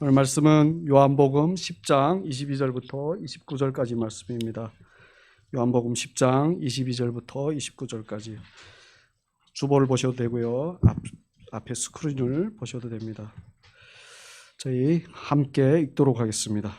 오늘 말씀은 요한복음 10장 22절부터 29절까지 말씀입니다. 요한복음 10장 22절부터 29절까지 주보를 보셔도 되고요. 앞, 앞에 스크린을 보셔도 됩니다. 저희 함께 읽도록 하겠습니다.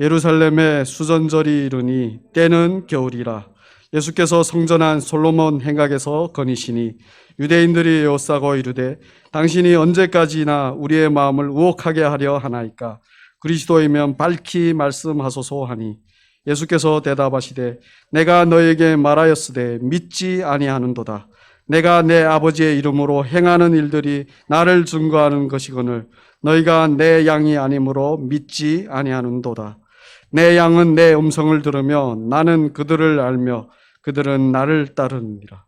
예루살렘에 수전절이 이르니 때는 겨울이라 예수께서 성전한 솔로몬 행각에서 거니시니 유대인들이 에워싸고 이르되 당신이 언제까지나 우리의 마음을 우혹하게 하려 하나이까? 그리스도이면 밝히 말씀하소서 하니 예수께서 대답하시되 내가 너에게 말하였으되 믿지 아니하는도다. 내가 내 아버지의 이름으로 행하는 일들이 나를 증거하는 것이거늘 너희가 내 양이 아니므로 믿지 아니하는도다 내 양은 내 음성을 들으며 나는 그들을 알며 그들은 나를 따르느니라.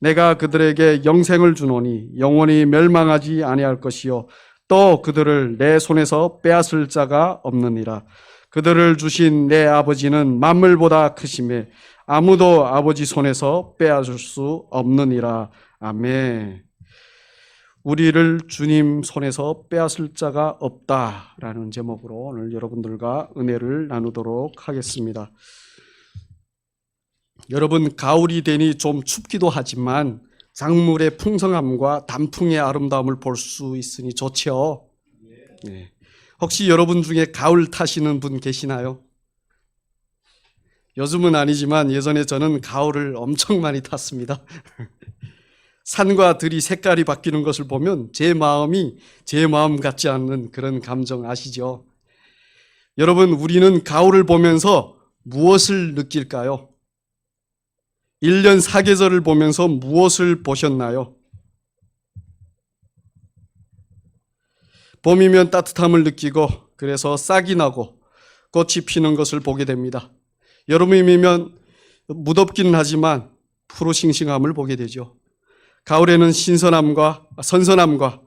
내가 그들에게 영생을 주노니 영원히 멸망하지 아니할 것이요. 또 그들을 내 손에서 빼앗을 자가 없느니라. 그들을 주신 내 아버지는 만물보다 크심에 아무도 아버지 손에서 빼앗을 수 없느니라. 아멘. 우리를 주님 손에서 빼앗을 자가 없다라는 제목으로 오늘 여러분들과 은혜를 나누도록 하겠습니다. 여러분 가을이 되니 좀 춥기도 하지만 작물의 풍성함과 단풍의 아름다움을 볼 수 있으니 좋죠. 네. 혹시 여러분 중에 가을 타시는 분 계시나요? 요즘은 아니지만 예전에 저는 가을을 엄청 많이 탔습니다. 산과 들이 색깔이 바뀌는 것을 보면 제 마음이 제 마음 같지 않는 그런 감정 아시죠? 여러분, 우리는 가을을 보면서 무엇을 느낄까요? 1년 사계절을 보면서 무엇을 보셨나요? 봄이면 따뜻함을 느끼고 그래서 싹이 나고 꽃이 피는 것을 보게 됩니다. 여름이면 무덥기는 하지만 푸르싱싱함을 보게 되죠. 가을에는 신선함과 선선함과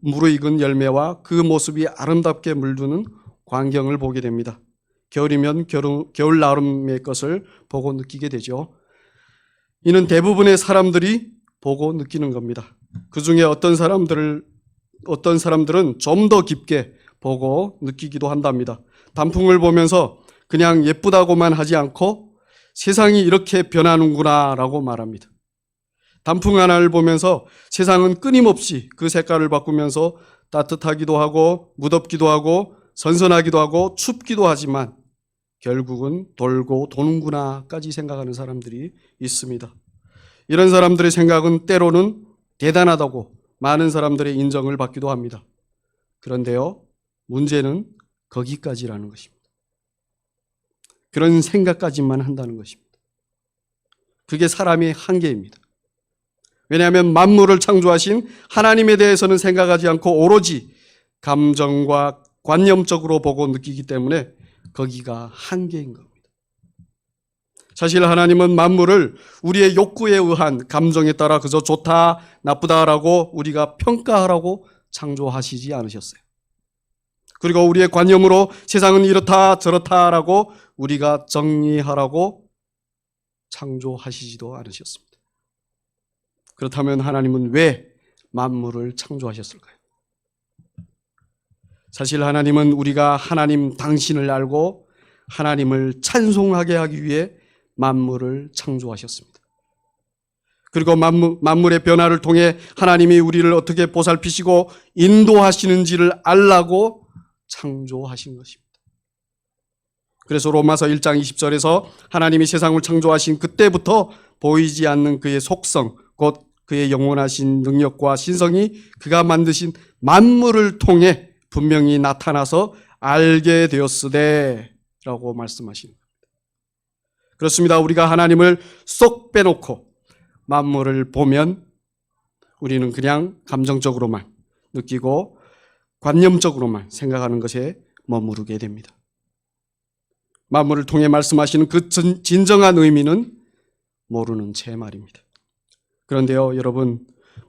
무르익은 열매와 그 모습이 아름답게 물드는 광경을 보게 됩니다. 겨울이면 겨울, 겨울 나름의 것을 보고 느끼게 되죠. 이는 대부분의 사람들이 보고 느끼는 겁니다. 그 중에 어떤 사람들을 어떤 사람들은 좀 더 깊게 보고 느끼기도 한답니다. 단풍을 보면서 그냥 예쁘다고만 하지 않고 세상이 이렇게 변하는구나라고 말합니다. 단풍 하나를 보면서 세상은 끊임없이 그 색깔을 바꾸면서 따뜻하기도 하고 무덥기도 하고 선선하기도 하고 춥기도 하지만 결국은 돌고 도는구나까지 생각하는 사람들이 있습니다. 이런 사람들의 생각은 때로는 대단하다고 많은 사람들의 인정을 받기도 합니다. 그런데요, 문제는 거기까지라는 것입니다. 그런 생각까지만 한다는 것입니다. 그게 사람의 한계입니다. 왜냐하면 만물을 창조하신 하나님에 대해서는 생각하지 않고 오로지 감정과 관념적으로 보고 느끼기 때문에 거기가 한계인 겁니다. 사실 하나님은 만물을 우리의 욕구에 의한 감정에 따라 그저 좋다, 나쁘다라고 우리가 평가하라고 창조하시지 않으셨어요. 그리고 우리의 관념으로 세상은 이렇다, 저렇다라고 우리가 정리하라고 창조하시지도 않으셨습니다. 그렇다면 하나님은 왜 만물을 창조하셨을까요? 사실 하나님은 우리가 하나님 당신을 알고 하나님을 찬송하게 하기 위해 만물을 창조하셨습니다. 그리고 만물, 만물의 변화를 통해 하나님이 우리를 어떻게 보살피시고 인도하시는지를 알라고 창조하신 것입니다. 그래서 로마서 1장 20절에서 하나님이 세상을 창조하신 그때부터 보이지 않는 그의 속성, 곧 그의 영원하신 능력과 신성이 그가 만드신 만물을 통해 분명히 나타나서 알게 되었으되 라고 말씀하십니다. 그렇습니다. 우리가 하나님을 쏙 빼놓고 만물을 보면 우리는 그냥 감정적으로만 느끼고 관념적으로만 생각하는 것에 머무르게 됩니다. 만물을 통해 말씀하시는 그 진정한 의미는 모르는 제 말입니다. 그런데요, 여러분,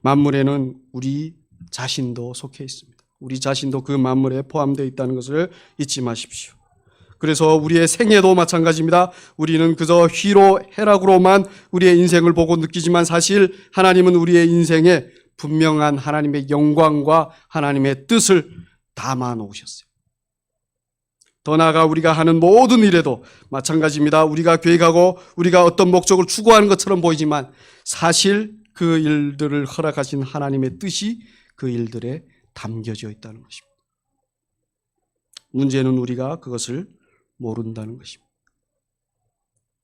만물에는 우리 자신도 속해 있습니다. 우리 자신도 그 만물에 포함되어 있다는 것을 잊지 마십시오. 그래서 우리의 생애도 마찬가지입니다. 우리는 그저 희로 해락으로만 우리의 인생을 보고 느끼지만 사실 하나님은 우리의 인생에 분명한 하나님의 영광과 하나님의 뜻을 담아 놓으셨어요. 더 나아가 우리가 하는 모든 일에도 마찬가지입니다. 우리가 계획하고 우리가 어떤 목적을 추구하는 것처럼 보이지만 사실 그 일들을 허락하신 하나님의 뜻이 그 일들에 담겨져 있다는 것입니다. 문제는 우리가 그것을 모른다는 것입니다.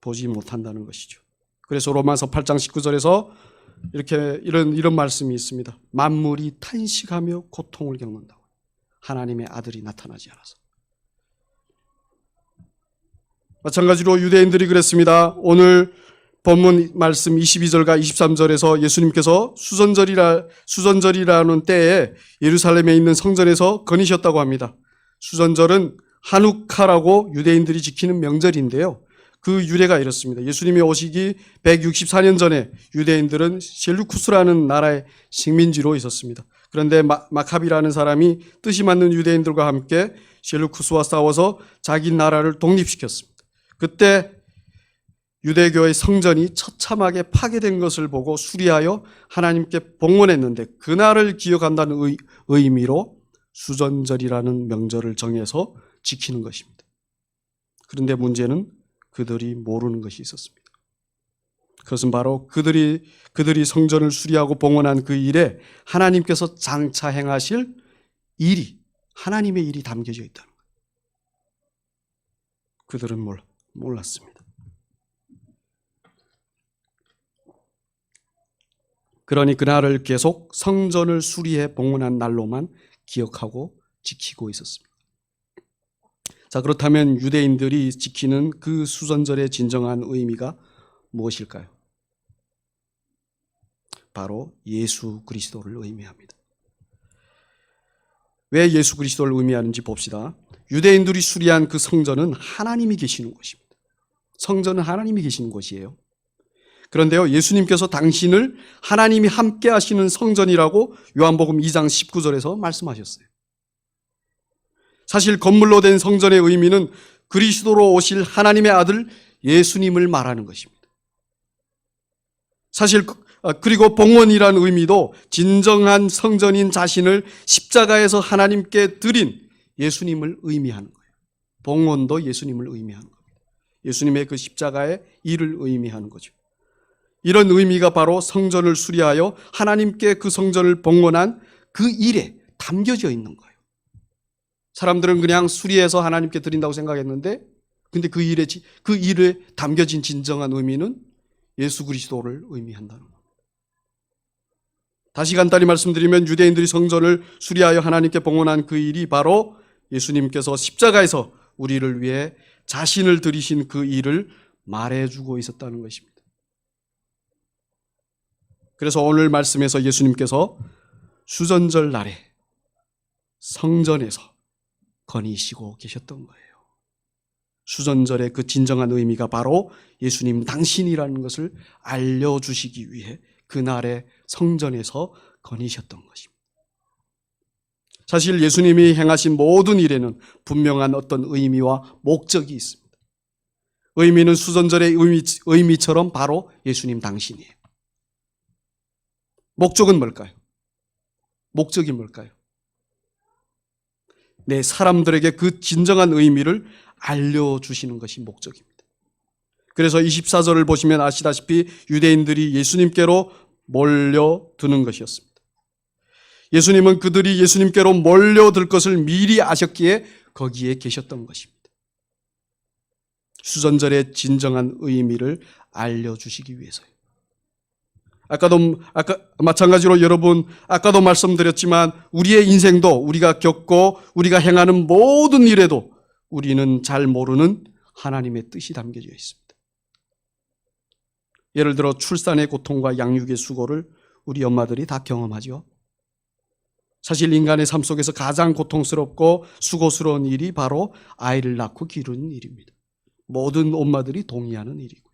보지 못한다는 것이죠. 그래서 로마서 8장 19절에서 이렇게 이런 이런 말씀이 있습니다. 만물이 탄식하며 고통을 겪는다고. 하나님의 아들이 나타나지 않아서. 마찬가지로 유대인들이 그랬습니다. 오늘 본문 말씀 22절과 23절에서 예수님께서 수전절이라 수전절이라는 때에 예루살렘에 있는 성전에서 거니셨다고 합니다. 수전절은 한우카라고 유대인들이 지키는 명절인데요. 그 유래가 이렇습니다. 예수님이 오시기 164년 전에 유대인들은 셀루쿠스라는 나라의 식민지로 있었습니다. 그런데 마, 마카비라는 사람이 뜻이 맞는 유대인들과 함께 셀루쿠스와 싸워서 자기 나라를 독립시켰습니다. 그때 유대교의 성전이 처참하게 파괴된 것을 보고 수리하여 하나님께 봉헌했는데 그날을 기억한다는 의, 의미로 수전절이라는 명절을 정해서 지키는 것입니다. 그런데 문제는 그들이 모르는 것이 있었습니다. 그것은 바로 그들이 그들이 성전을 수리하고 봉헌한 그 일에 하나님께서 장차 행하실 일이 하나님의 일이 담겨져 있다는 거예요. 그들은 몰, 몰랐습니다. 그러니 그날을 계속 성전을 수리해 봉헌한 날로만 기억하고 지키고 있었습니다. 자, 그렇다면 유대인들이 지키는 그 수전절의 진정한 의미가 무엇일까요? 바로 예수 그리스도를 의미합니다. 왜 예수 그리스도를 의미하는지 봅시다. 유대인들이 수리한 그 성전은 하나님이 계시는 곳입니다. 성전은 하나님이 계시는 곳이에요. 그런데요, 예수님께서 당신을 하나님이 함께 하시는 성전이라고 요한복음 2장 19절에서 말씀하셨어요. 사실 건물로 된 성전의 의미는 그리스도로 오실 하나님의 아들 예수님을 말하는 것입니다. 사실 아, 그리고 봉헌이란 의미도 진정한 성전인 자신을 십자가에서 하나님께 드린 예수님을 의미하는 거예요. 봉헌도 예수님을 의미하는 겁니다. 예수님의 그 십자가의 일을 의미하는 거죠. 이런 의미가 바로 성전을 수리하여 하나님께 그 성전을 봉헌한 그 일에 담겨져 있는 거예요. 사람들은 그냥 수리해서 하나님께 드린다고 생각했는데 근데 그 일에 그 일에 담겨진 진정한 의미는 예수 그리스도를 의미한다는 겁니다. 다시 간단히 말씀드리면 유대인들이 성전을 수리하여 하나님께 봉헌한 그 일이 바로 예수님께서 십자가에서 우리를 위해 자신을 들이신 그 일을 말해주고 있었다는 것입니다. 그래서 오늘 말씀에서 예수님께서 수전절 날에 성전에서 거니시고 계셨던 거예요. 수전절의 그 진정한 의미가 바로 예수님 당신이라는 것을 알려주시기 위해 그날의 성전에서 거니셨던 것입니다. 사실 예수님이 행하신 모든 일에는 분명한 어떤 의미와 목적이 있습니다. 의미는 수전절의 의미, 의미처럼 바로 예수님 당신이에요. 목적은 뭘까요? 목적이 뭘까요? 내 사람들에게 그 진정한 의미를 알려주시는 것이 목적입니다. 그래서 24절을 보시면 아시다시피 유대인들이 예수님께로 몰려드는 것이었습니다. 예수님은 그들이 예수님께로 몰려들 것을 미리 아셨기에 거기에 계셨던 것입니다. 수전절의 진정한 의미를 알려주시기 위해서요. 아까도 아까 마찬가지로 여러분 아까도 말씀드렸지만 우리의 인생도 우리가 겪고 우리가 행하는 모든 일에도 우리는 잘 모르는 하나님의 뜻이 담겨져 있습니다. 예를 들어 출산의 고통과 양육의 수고를 우리 엄마들이 다 경험하죠. 사실 인간의 삶 속에서 가장 고통스럽고 수고스러운 일이 바로 아이를 낳고 기르는 일입니다. 모든 엄마들이 동의하는 일이고.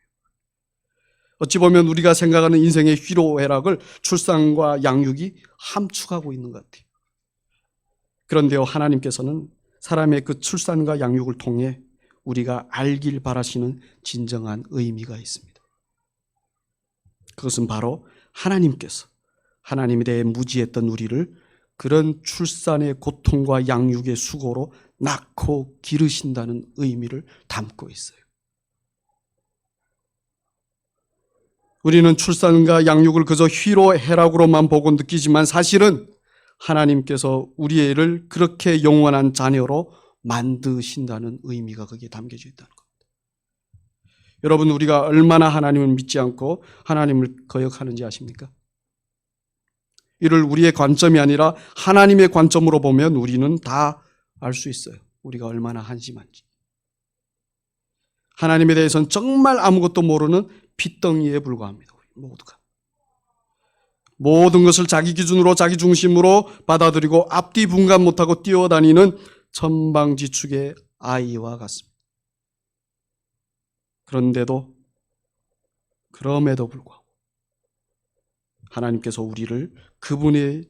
어찌 보면 우리가 생각하는 인생의 희로애락을 출산과 양육이 함축하고 있는 것 같아요. 그런데요, 하나님께서는 사람의 그 출산과 양육을 통해 우리가 알길 바라시는 진정한 의미가 있습니다. 그것은 바로 하나님께서 하나님에 대해 무지했던 우리를 그런 출산의 고통과 양육의 수고로 낳고 기르신다는 의미를 담고 있어요. 우리는 출산과 양육을 그저 희로 해락으로만 보고 느끼지만 사실은 하나님께서 우리 애를 그렇게 영원한 자녀로 만드신다는 의미가 거기에 담겨져 있다는 겁니다. 여러분, 우리가 얼마나 하나님을 믿지 않고 하나님을 거역하는지 아십니까? 이를 우리의 관점이 아니라 하나님의 관점으로 보면 우리는 다 알 수 있어요. 우리가 얼마나 한심한지. 하나님에 대해서는 정말 아무것도 모르는 핏덩이에 불과합니다. 모두가. 모든 것을 자기 기준으로 자기 중심으로 받아들이고 앞뒤 분간 못하고 뛰어다니는 천방지축의 아이와 같습니다. 그런데도 그럼에도 불구하고 하나님께서 우리를 그분의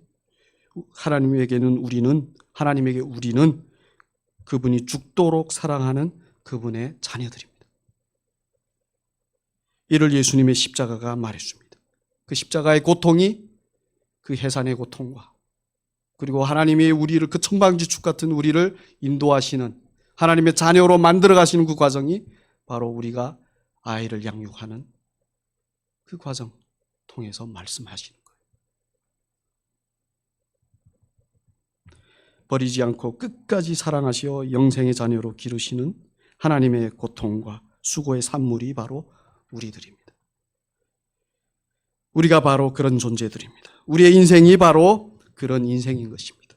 하나님에게는 우리는 하나님에게 우리는 그분이 죽도록 사랑하는 그분의 자녀들입니다. 이를 예수님의 십자가가 말해줍니다. 그 십자가의 고통이 그 해산의 고통과 그리고 하나님이 우리를 그 천방지축 같은 우리를 인도하시는 하나님의 자녀로 만들어 가시는 그 과정이 바로 우리가 아이를 양육하는 그 과정 통해서 말씀하시는 거예요. 버리지 않고 끝까지 사랑하시어 영생의 자녀로 기르시는 하나님의 고통과 수고의 산물이 바로 우리들입니다. 우리가 바로 그런 존재들입니다. 우리의 인생이 바로 그런 인생인 것입니다.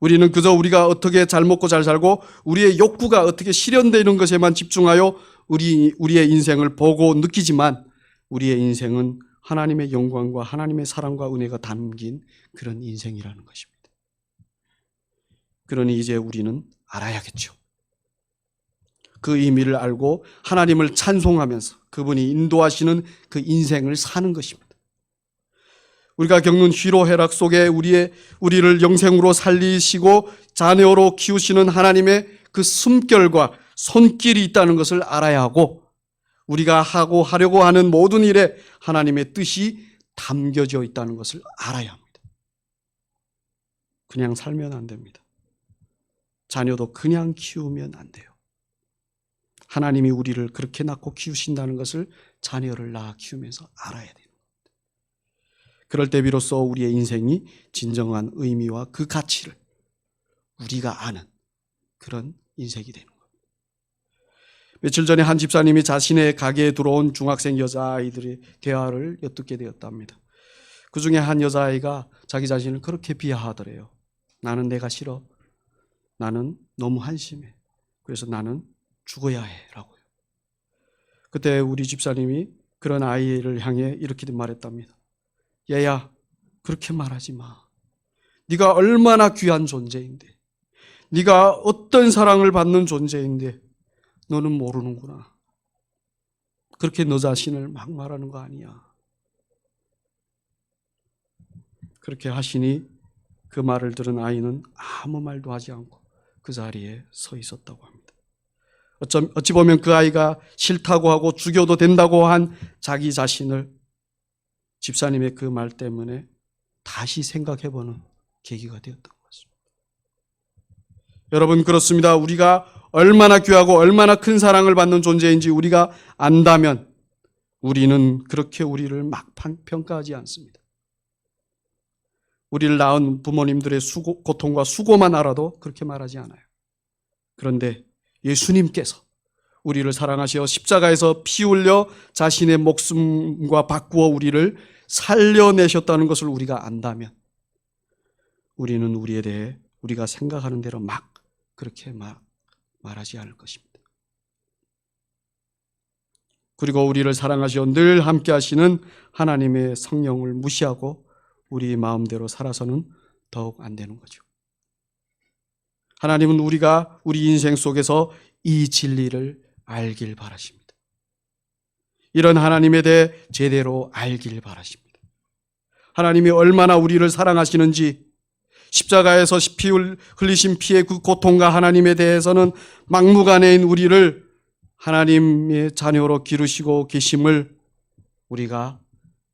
우리는 그저 우리가 어떻게 잘 먹고 잘 살고 우리의 욕구가 어떻게 실현되는 것에만 집중하여 우리, 우리의 인생을 보고 느끼지만 우리의 인생은 하나님의 영광과 하나님의 사랑과 은혜가 담긴 그런 인생이라는 것입니다. 그러니 이제 우리는 알아야겠죠. 그 의미를 알고 하나님을 찬송하면서 그분이 인도하시는 그 인생을 사는 것입니다. 우리가 겪는 희로 해락 속에 우리의 우리를 영생으로 살리시고 자녀로 키우시는 하나님의 그 숨결과 손길이 있다는 것을 알아야 하고 우리가 하고 하려고 하는 모든 일에 하나님의 뜻이 담겨져 있다는 것을 알아야 합니다. 그냥 살면 안 됩니다. 자녀도 그냥 키우면 안 돼요. 하나님이 우리를 그렇게 낳고 키우신다는 것을 자녀를 낳아 키우면서 알아야 돼요. 그럴 때 비로소 우리의 인생이 진정한 의미와 그 가치를 우리가 아는 그런 인생이 되는 겁니다. 며칠 전에 한 집사님이 자신의 가게에 들어온 중학생 여자아이들의 대화를 엿듣게 되었답니다. 그 중에 한 여자아이가 자기 자신을 그렇게 비하하더래요. 나는 내가 싫어. 나는 너무 한심해. 그래서 나는 죽어야 해. 라고요. 그때 우리 집사님이 그런 아이를 향해 이렇게 말했답니다. 얘야, 그렇게 말하지 마. 네가 얼마나 귀한 존재인데, 네가 어떤 사랑을 받는 존재인데, 너는 모르는구나. 그렇게 너 자신을 막 말하는 거 아니야. 그렇게 하시니 그 말을 들은 아이는 아무 말도 하지 않고 그 자리에 서 있었다고 합니다. 어쩜, 어찌 보면 그 아이가 싫다고 하고 죽여도 된다고 한 자기 자신을 집사님의 그 말 때문에 다시 생각해보는 계기가 되었던 것 같습니다. 여러분, 그렇습니다. 우리가 얼마나 귀하고 얼마나 큰 사랑을 받는 존재인지 우리가 안다면 우리는 그렇게 우리를 막 평가하지 않습니다. 우리를 낳은 부모님들의 수고, 고통과 수고만 알아도 그렇게 말하지 않아요. 그런데 예수님께서 우리를 사랑하시어 십자가에서 피 흘려 자신의 목숨과 바꾸어 우리를 살려내셨다는 것을 우리가 안다면 우리는 우리에 대해 우리가 생각하는 대로 막 그렇게 막 말하지 않을 것입니다. 그리고 우리를 사랑하시어 늘 함께 하시는 하나님의 성령을 무시하고 우리 마음대로 살아서는 더욱 안 되는 거죠. 하나님은 우리가 우리 인생 속에서 이 진리를 알길 바라십니다. 이런 하나님에 대해 제대로 알길 바라십니다. 하나님이 얼마나 우리를 사랑하시는지 십자가에서 피 흘리신 피의 그 고통과 하나님에 대해서는 막무가내인 우리를 하나님의 자녀로 기르시고 계심을 우리가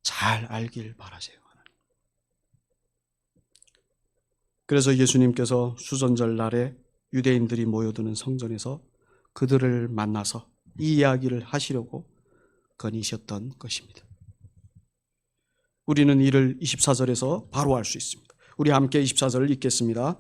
잘 알길 바라세요. 그래서 예수님께서 수전절 날에 유대인들이 모여드는 성전에서 그들을 만나서 이 이야기를 하시려고 건의셨던 것입니다. 우리는 이를 24절에서 바로 알 수 있습니다. 우리 함께 24절을 읽겠습니다.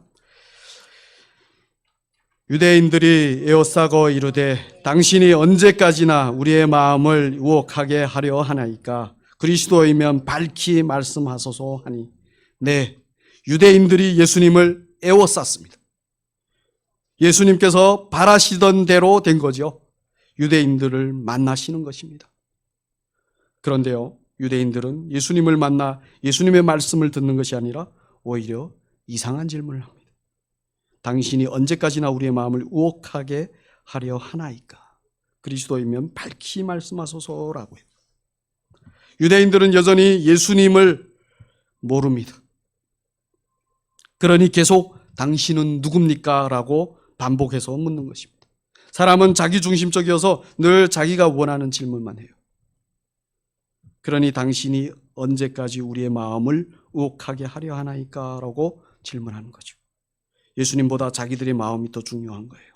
유대인들이 에워싸고 이르되 당신이 언제까지나 우리의 마음을 유혹하게 하려 하나이까 그리스도이면 밝히 말씀하소서 하니 네 유대인들이 예수님을 에워쌌습니다. 예수님께서 바라시던 대로 된 거죠. 유대인들을 만나시는 것입니다. 그런데요, 유대인들은 예수님을 만나 예수님의 말씀을 듣는 것이 아니라 오히려 이상한 질문을 합니다. 당신이 언제까지나 우리의 마음을 우혹하게 하려 하나이까? 그리스도이면 밝히 말씀하소서라고요. 유대인들은 여전히 예수님을 모릅니다. 그러니 계속 당신은 누굽니까? 라고 반복해서 묻는 것입니다. 사람은 자기 중심적이어서 늘 자기가 원하는 질문만 해요. 그러니 당신이 언제까지 우리의 마음을 우혹하게 하려 하나이까? 라고 질문하는 거죠. 예수님보다 자기들의 마음이 더 중요한 거예요.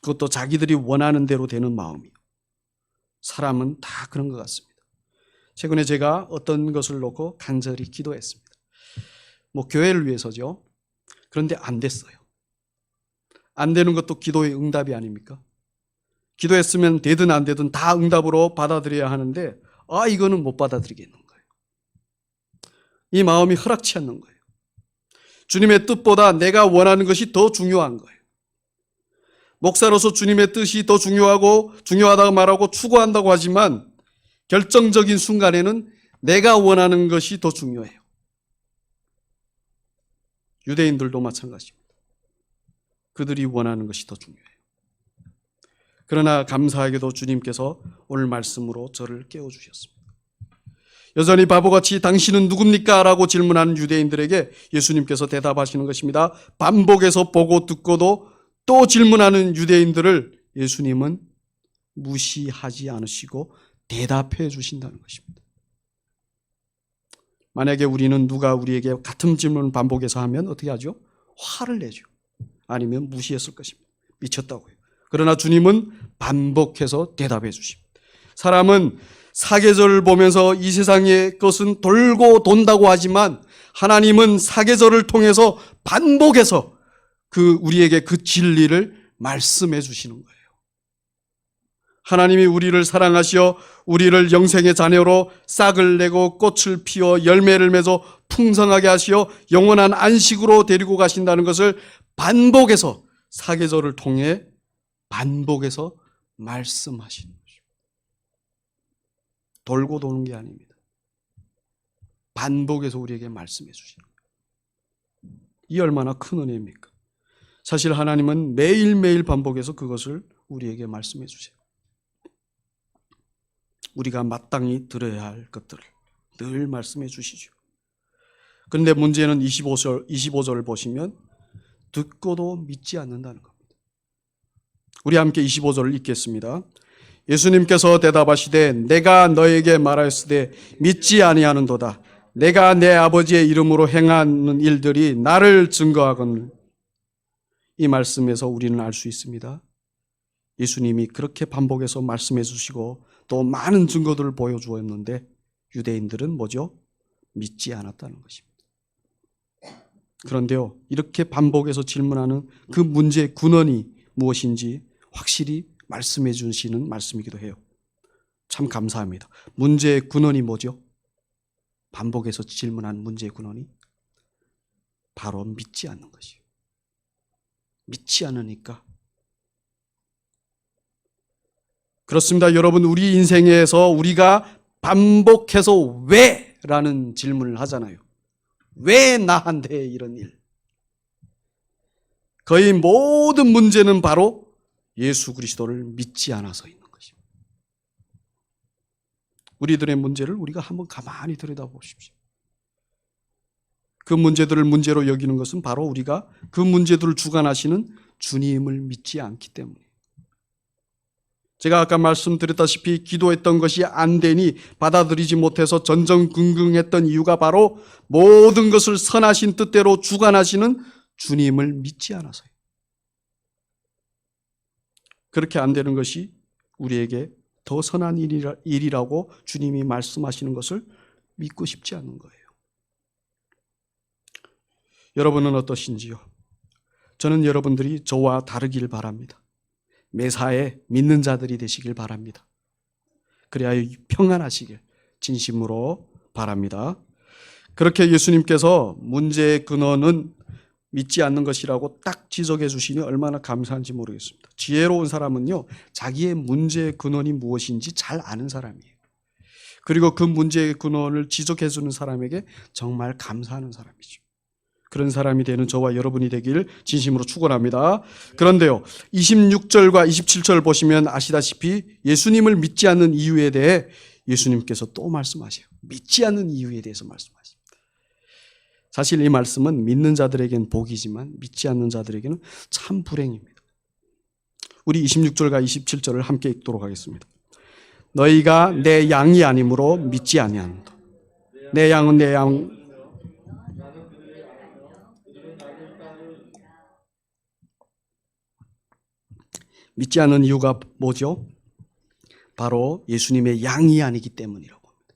그것도 자기들이 원하는 대로 되는 마음이요. 사람은 다 그런 것 같습니다. 최근에 제가 어떤 것을 놓고 간절히 기도했습니다. 뭐 교회를 위해서죠. 그런데 안 됐어요. 안 되는 것도 기도의 응답이 아닙니까? 기도했으면 되든 안 되든 다 응답으로 받아들여야 하는데 아 이거는 못 받아들이겠는 거예요. 이 마음이 허락치 않는 거예요. 주님의 뜻보다 내가 원하는 것이 더 중요한 거예요. 목사로서 주님의 뜻이 더 중요하고 중요하다고 말하고 추구한다고 하지만 결정적인 순간에는 내가 원하는 것이 더 중요해요. 유대인들도 마찬가지입니다. 그들이 원하는 것이 더 중요해요. 그러나 감사하게도 주님께서 오늘 말씀으로 저를 깨워주셨습니다. 여전히 바보같이 당신은 누굽니까? 라고 질문하는 유대인들에게 예수님께서 대답하시는 것입니다. 반복해서 보고 듣고도 또 질문하는 유대인들을 예수님은 무시하지 않으시고 대답해 주신다는 것입니다. 만약에 우리는 누가 우리에게 같은 질문을 반복해서 하면 어떻게 하죠? 화를 내죠. 아니면 무시했을 것입니다. 미쳤다고요. 그러나 주님은 반복해서 대답해 주십니다. 사람은 사계절을 보면서 이 세상의 것은 돌고 돈다고 하지만 하나님은 사계절을 통해서 반복해서 그 우리에게 그 진리를 말씀해 주시는 거예요. 하나님이 우리를 사랑하시어 우리를 영생의 자녀로 싹을 내고 꽃을 피워 열매를 맺어 풍성하게 하시어 영원한 안식으로 데리고 가신다는 것을 반복해서 사계절을 통해 반복해서 말씀하시는 것입니다. 돌고 도는 게 아닙니다. 반복해서 우리에게 말씀해 주시는 거예요. 이 얼마나 큰 은혜입니까? 사실 하나님은 매일매일 반복해서 그것을 우리에게 말씀해 주세요. 우리가 마땅히 들어야 할 것들을 늘 말씀해 주시죠. 그런데 문제는 25절, 25절을 보시면 듣고도 믿지 않는다는 겁니다. 우리 함께 25절을 읽겠습니다. 예수님께서 대답하시되 내가 너에게 말하였으되 믿지 아니하는도다. 내가 내 아버지의 이름으로 행하는 일들이 나를 증거하거늘 이 말씀에서 우리는 알 수 있습니다. 예수님이 그렇게 반복해서 말씀해 주시고 또 많은 증거들을 보여주었는데 유대인들은 뭐죠? 믿지 않았다는 것입니다. 그런데요, 이렇게 반복해서 질문하는 그 문제의 근원이 무엇인지 확실히 말씀해 주시는 말씀이기도 해요. 참 감사합니다. 문제의 근원이 뭐죠? 반복해서 질문한 문제의 근원이 바로 믿지 않는 것이에요. 믿지 않으니까 그렇습니다. 여러분, 우리 인생에서 우리가 반복해서 왜? 라는 질문을 하잖아요. 왜 나한테 이런 일? 거의 모든 문제는 바로 예수 그리스도를 믿지 않아서 있는 것입니다. 우리들의 문제를 우리가 한번 가만히 들여다보십시오. 그 문제들을 문제로 여기는 것은 바로 우리가 그 문제들을 주관하시는 주님을 믿지 않기 때문에 제가 아까 말씀드렸다시피 기도했던 것이 안 되니 받아들이지 못해서 전전긍긍했던 이유가 바로 모든 것을 선하신 뜻대로 주관하시는 주님을 믿지 않아서요. 그렇게 안 되는 것이 우리에게 더 선한 일이라, 일이라고 주님이 말씀하시는 것을 믿고 싶지 않은 거예요. 여러분은 어떠신지요? 저는 여러분들이 저와 다르길 바랍니다. 매사에 믿는 자들이 되시길 바랍니다. 그래야 평안하시길 진심으로 바랍니다. 그렇게 예수님께서 문제의 근원은 믿지 않는 것이라고 딱 지적해 주시니 얼마나 감사한지 모르겠습니다. 지혜로운 사람은요, 자기의 문제의 근원이 무엇인지 잘 아는 사람이에요. 그리고 그 문제의 근원을 지적해 주는 사람에게 정말 감사하는 사람이죠. 그런 사람이 되는 저와 여러분이 되길 진심으로 축원합니다. 그런데요. 26절과 27절 보시면 아시다시피 예수님을 믿지 않는 이유에 대해 예수님께서 또 말씀하세요. 믿지 않는 이유에 대해서 말씀하십니다. 사실 이 말씀은 믿는 자들에겐 복이지만 믿지 않는 자들에게는 참 불행입니다. 우리 26절과 27절을 함께 읽도록 하겠습니다. 너희가 내 양이 아니므로 믿지 아니한다. 내 양은 내 양, 믿지 않는 이유가 뭐죠? 바로 예수님의 양이 아니기 때문이라고 합니다.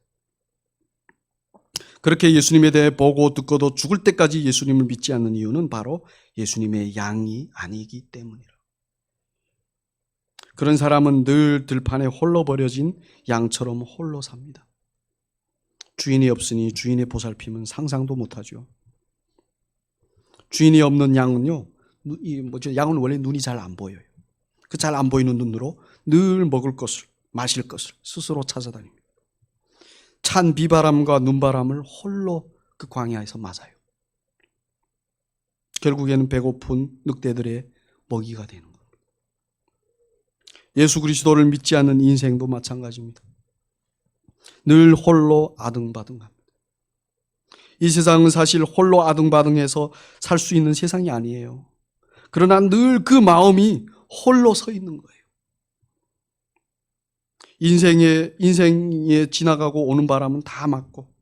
그렇게 예수님에 대해 보고 듣고도 죽을 때까지 예수님을 믿지 않는 이유는 바로 예수님의 양이 아니기 때문이라. 그런 사람은 늘 들판에 홀로 버려진 양처럼 홀로 삽니다. 주인이 없으니 주인의 보살핌은 상상도 못하죠. 주인이 없는 양은요, 이 뭐죠? 양은 원래 눈이 잘 안 보여요. 그 잘 안 보이는 눈으로 늘 먹을 것을, 마실 것을 스스로 찾아다닙니다. 찬 비바람과 눈바람을 홀로 그 광야에서 맞아요. 결국에는 배고픈 늑대들의 먹이가 되는 겁니다. 예수 그리스도를 믿지 않는 인생도 마찬가지입니다. 늘 홀로 아등바등합니다. 이 세상은 사실 홀로 아등바등해서 살 수 있는 세상이 아니에요. 그러나 늘 그 마음이 홀로 서 있는 거예요. 인생에, 인생에 지나가고 오는 바람은 다 맞고,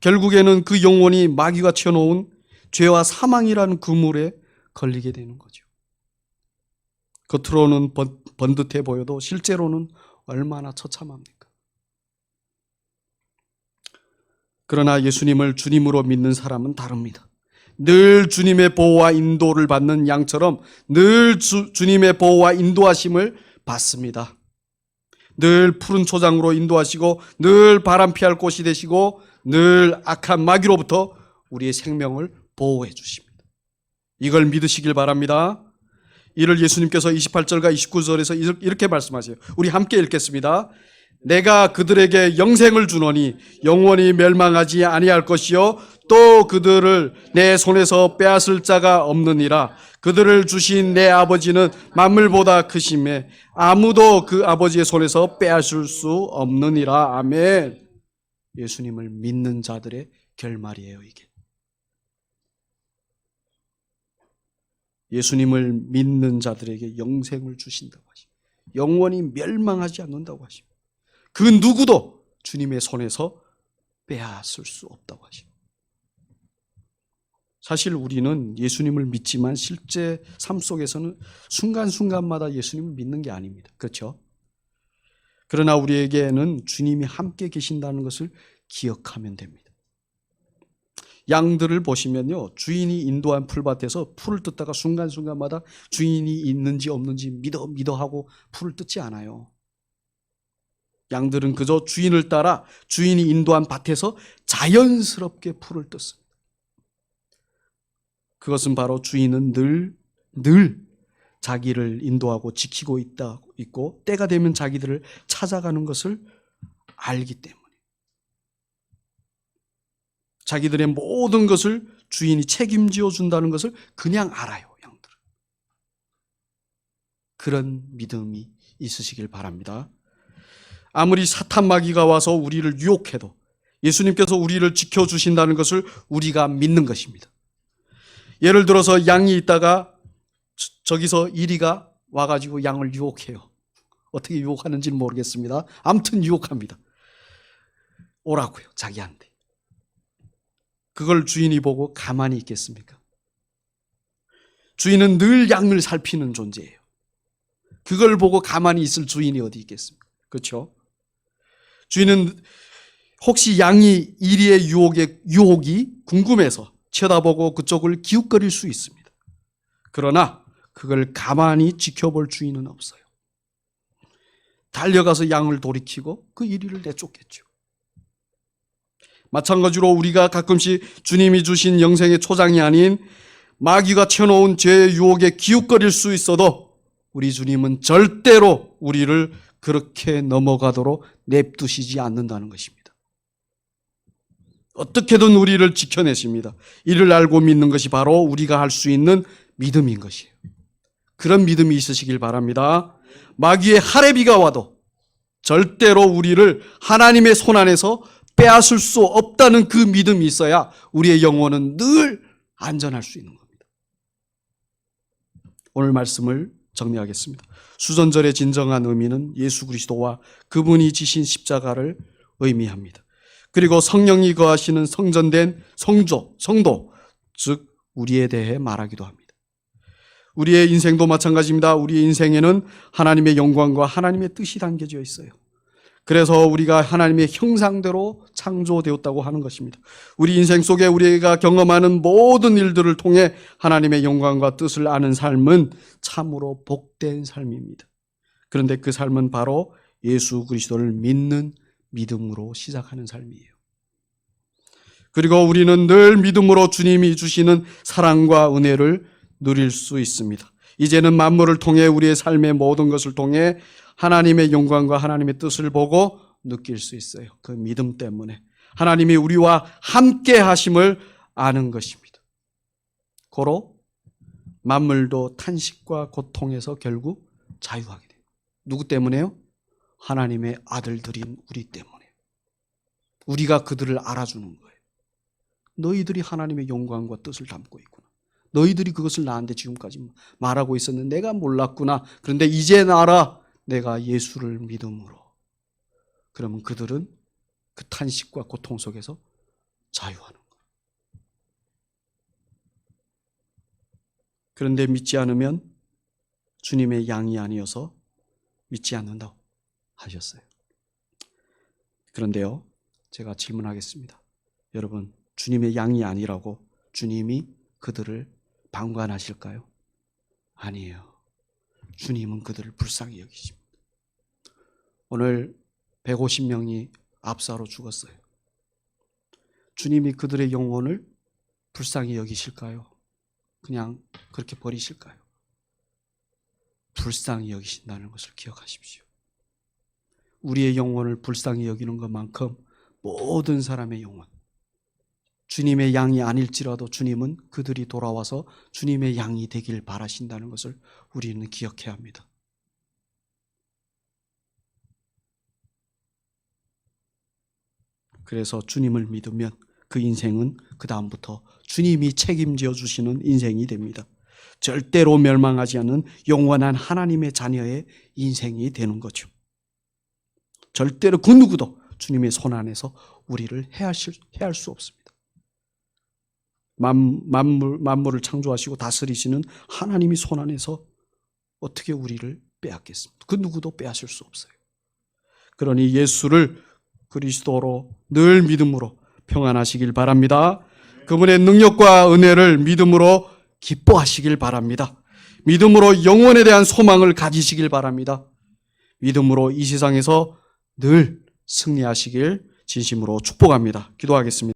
결국에는 그 영혼이 마귀가 쳐놓은 죄와 사망이라는 그물에 걸리게 되는 거죠. 겉으로는 번, 번듯해 보여도 실제로는 얼마나 처참합니까? 그러나 예수님을 주님으로 믿는 사람은 다릅니다. 늘 주님의 보호와 인도를 받는 양처럼 늘 주, 주님의 보호와 인도하심을 받습니다. 늘 푸른 초장으로 인도하시고 늘 바람 피할 곳이 되시고 늘 악한 마귀로부터 우리의 생명을 보호해 주십니다. 이걸 믿으시길 바랍니다. 이를 예수님께서 28절과 29절에서 이렇게 말씀하세요. 우리 함께 읽겠습니다. 내가 그들에게 영생을 주노니 영원히 멸망하지 아니할 것이요 또 그들을 내 손에서 빼앗을 자가 없느니라. 그들을 주신 내 아버지는 만물보다 크심에 아무도 그 아버지의 손에서 빼앗을 수 없느니라. 아멘. 예수님을 믿는 자들의 결말이에요 이게. 예수님을 믿는 자들에게 영생을 주신다고 하십니다. 영원히 멸망하지 않는다고 하십니다 그 누구도 주님의 손에서 빼앗을 수 없다고 하십니다. 사실 우리는 예수님을 믿지만 실제 삶 속에서는 순간순간마다 예수님을 믿는 게 아닙니다. 그렇죠? 그러나 우리에게는 주님이 함께 계신다는 것을 기억하면 됩니다. 양들을 보시면요. 주인이 인도한 풀밭에서 풀을 뜯다가 순간순간마다 주인이 있는지 없는지 믿어 믿어 하고 풀을 뜯지 않아요. 양들은 그저 주인을 따라 주인이 인도한 밭에서 자연스럽게 풀을 떴습니다. 그것은 바로 주인은 늘, 늘 자기를 인도하고 지키고 있다, 있고, 때가 되면 자기들을 찾아가는 것을 알기 때문에. 자기들의 모든 것을 주인이 책임지어 준다는 것을 그냥 알아요, 양들은. 그런 믿음이 있으시길 바랍니다. 아무리 사탄 마귀가 와서 우리를 유혹해도 예수님께서 우리를 지켜주신다는 것을 우리가 믿는 것입니다. 예를 들어서 양이 있다가 저기서 이리가 와가지고 양을 유혹해요. 어떻게 유혹하는지는 모르겠습니다. 아무튼 유혹합니다. 오라고요, 자기한테. 그걸 주인이 보고 가만히 있겠습니까? 주인은 늘 양을 살피는 존재예요. 그걸 보고 가만히 있을 주인이 어디 있겠습니까? 그렇죠? 주인은 혹시 양이 이리의 유혹의 유혹이 궁금해서 쳐다보고 그쪽을 기웃거릴 수 있습니다. 그러나 그걸 가만히 지켜볼 주인은 없어요. 달려가서 양을 돌이키고 그 이리를 내쫓겠죠. 마찬가지로 우리가 가끔씩 주님이 주신 영생의 초장이 아닌 마귀가 쳐놓은 죄의 유혹에 기웃거릴 수 있어도 우리 주님은 절대로 우리를 그렇게 넘어가도록 냅두시지 않는다는 것입니다. 어떻게든 우리를 지켜내십니다. 이를 알고 믿는 것이 바로 우리가 할 수 있는 믿음인 것이에요. 그런 믿음이 있으시길 바랍니다. 마귀의 하레비가 와도 절대로 우리를 하나님의 손 안에서 빼앗을 수 없다는 그 믿음이 있어야 우리의 영혼은 늘 안전할 수 있는 겁니다. 오늘 말씀을 정리하겠습니다. 수전절의 진정한 의미는 예수 그리스도와 그분이 지신 십자가를 의미합니다. 그리고 성령이 거하시는 성전된 성조, 성도, 즉 우리에 대해 말하기도 합니다. 우리의 인생도 마찬가지입니다. 우리의 인생에는 하나님의 영광과 하나님의 뜻이 담겨져 있어요. 그래서 우리가 하나님의 형상대로 창조되었다고 하는 것입니다. 우리 인생 속에 우리가 경험하는 모든 일들을 통해 하나님의 영광과 뜻을 아는 삶은 참으로 복된 삶입니다. 그런데 그 삶은 바로 예수 그리스도를 믿는 믿음으로 시작하는 삶이에요. 그리고 우리는 늘 믿음으로 주님이 주시는 사랑과 은혜를 누릴 수 있습니다. 이제는 만물을 통해 우리의 삶의 모든 것을 통해 하나님의 영광과 하나님의 뜻을 보고 느낄 수 있어요. 그 믿음 때문에 하나님이 우리와 함께 하심을 아는 것입니다. 고로 만물도 탄식과 고통에서 결국 자유하게 돼요. 누구 때문에요? 하나님의 아들들인 우리 때문에. 우리가 그들을 알아주는 거예요. 너희들이 하나님의 영광과 뜻을 담고 있구나. 너희들이 그것을 나한테 지금까지 말하고 있었는데 내가 몰랐구나. 그런데 이제 알아. 내가 예수를 믿음으로. 그러면 그들은 그 탄식과 고통 속에서 자유하는 거예요. 그런데 믿지 않으면 주님의 양이 아니어서 믿지 않는다고 하셨어요. 그런데요, 제가 질문하겠습니다. 여러분, 주님의 양이 아니라고 주님이 그들을 방관하실까요? 아니에요. 주님은 그들을 불쌍히 여기십니다. 오늘 150명이 압사로 죽었어요. 주님이 그들의 영혼을 불쌍히 여기실까요? 그냥 그렇게 버리실까요? 불쌍히 여기신다는 것을 기억하십시오. 우리의 영혼을 불쌍히 여기는 것만큼 모든 사람의 영혼, 주님의 양이 아닐지라도 주님은 그들이 돌아와서 주님의 양이 되길 바라신다는 것을 우리는 기억해야 합니다. 그래서 주님을 믿으면 그 인생은 그다음부터 주님이 책임져 주시는 인생이 됩니다. 절대로 멸망하지 않는 영원한 하나님의 자녀의 인생이 되는 거죠. 절대로 그 누구도 주님의 손 안에서 우리를 해할 수 없습니다. 만, 만물, 만물을 창조하시고 다스리시는 하나님이 손 안에서 어떻게 우리를 빼앗겠습니까? 그 누구도 빼앗을 수 없어요. 그러니 예수를 그리스도로 늘 믿음으로 평안하시길 바랍니다. 그분의 능력과 은혜를 믿음으로 기뻐하시길 바랍니다. 믿음으로 영원에 대한 소망을 가지시길 바랍니다. 믿음으로 이 세상에서 늘 승리하시길 진심으로 축복합니다. 기도하겠습니다.